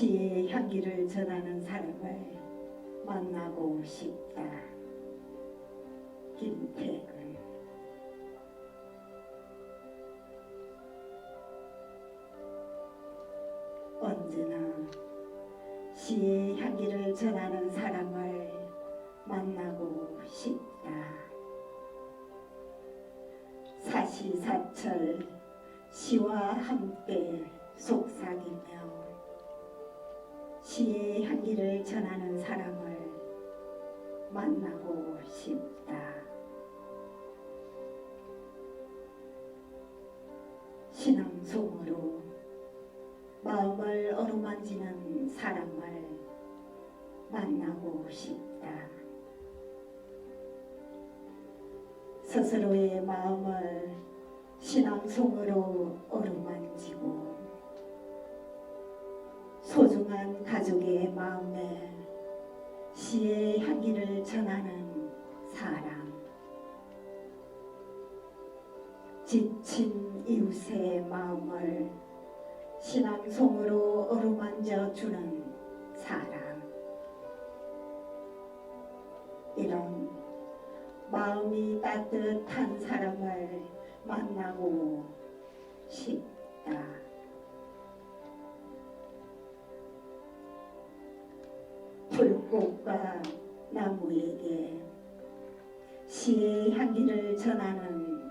시의 향기를 전하는 사람을 만나고 싶다. 김태근 언제나 시의 향기를 전하는 사람을 만나고 싶다. 사시사철 시와 함께 속삭이며 시의 향기를 전하는 사람을 만나고 싶다. 신앙송으로 마음을 어루만지는 사람을 만나고 싶다. 스스로의 마음을 신앙송으로 어루만지 소중한 가족의 마음에 시의 향기를 전하는 사람 지친 이웃의 마음을 신앙송으로 어루만져 주는 사람 이런 마음이 따뜻한 사람을 만나고 싶다. 불꽃과 나무에게 시의 향기를 전하는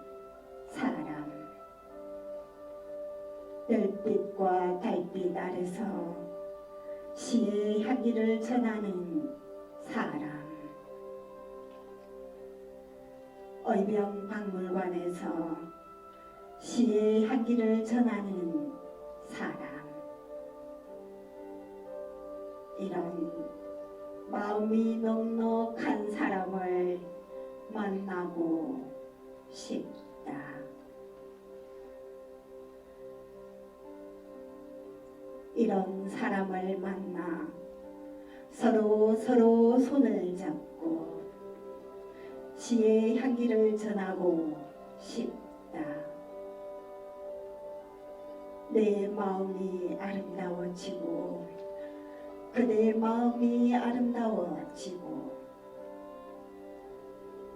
사람. 별빛과 달빛 아래서 시의 향기를 전하는 사람. 의병 박물관에서 시의 향기를 전하는 사람. 이런 마음이 넉넉한 사람을 만나고 싶다. 이런 사람을 만나 서로 서로 손을 잡고 시의 향기를 전하고 싶다. 내 마음이 아름다워지고 그대의 마음이 아름다워지고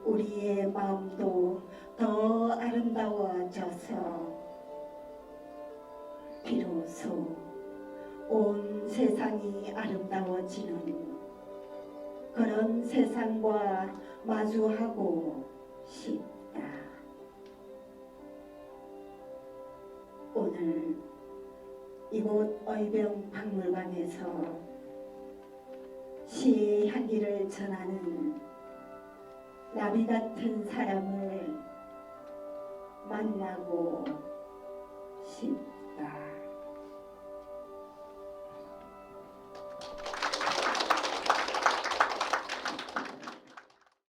우리의 마음도 더 아름다워져서 비로소 온 세상이 아름다워지는 그런 세상과 마주하고 싶다. 오늘 이곳 의병 박물관에서 향기를 전하는 나비 같은 사람을 만나고 싶다.